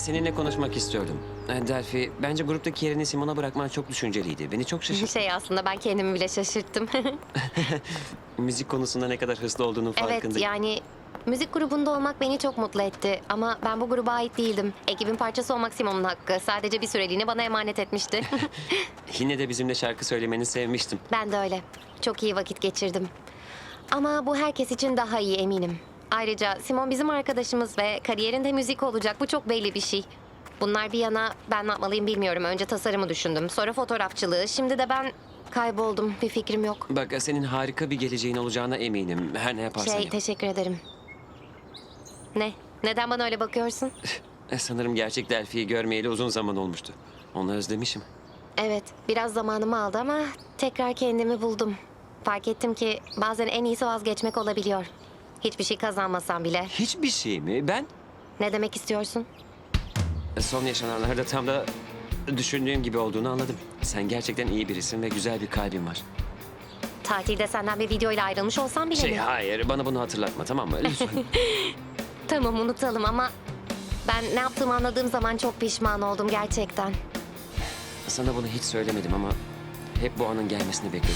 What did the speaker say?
seninle konuşmak istiyordum. E, Delphi, bence gruptaki yerini Simon'a bırakman çok düşünceliydi. Beni çok şaşırttı. Şey aslında ben kendimi bile şaşırttım. Müzik konusunda ne kadar hırslı olduğunun evet farkındayım. yani müzik grubunda olmak beni çok mutlu etti. Ama ben bu gruba ait değildim. Ekibin parçası olmak Simon'un hakkı. Sadece bir süreliğine bana emanet etmişti. Yine de bizimle şarkı söylemeni sevmiştim. ben de öyle. Çok iyi vakit geçirdim. Ama bu herkes için daha iyi eminim. Ayrıca Simon bizim arkadaşımız ve kariyerinde müzik olacak. Bu çok belli bir şey. Bunlar bir yana ben ne yapmalıyım bilmiyorum. Önce tasarımı düşündüm. Sonra fotoğrafçılığı. Şimdi de ben kayboldum. Bir fikrim yok. Bak senin harika bir geleceğin olacağına eminim. Her ne yaparsan Şey yap. teşekkür ederim. Ne? Neden bana öyle bakıyorsun? E, Sanırım gerçek Delphi'yi görmeyeli uzun zaman olmuştu. Onu özlemişim. Evet, biraz zamanımı aldı ama tekrar kendimi buldum. Fark ettim ki bazen en iyisi vazgeçmek olabiliyor. Hiçbir şey kazanmasam bile. Hiçbir şey mi? Ben Ne demek istiyorsun? son yaşananlarda tam da düşündüğüm gibi olduğunu anladım. Sen gerçekten iyi birisin ve güzel bir kalbin var. Tatilde senden bir videoyla ayrılmış olsam bile Şey mi? hayır bana bunu hatırlatma tamam mı? Lütfen. Tamam unutalım ama ben ne yaptığımı anladığım zaman çok pişman oldum gerçekten. Sana bunu hiç söylemedim ama hep bu anın gelmesini bekledim.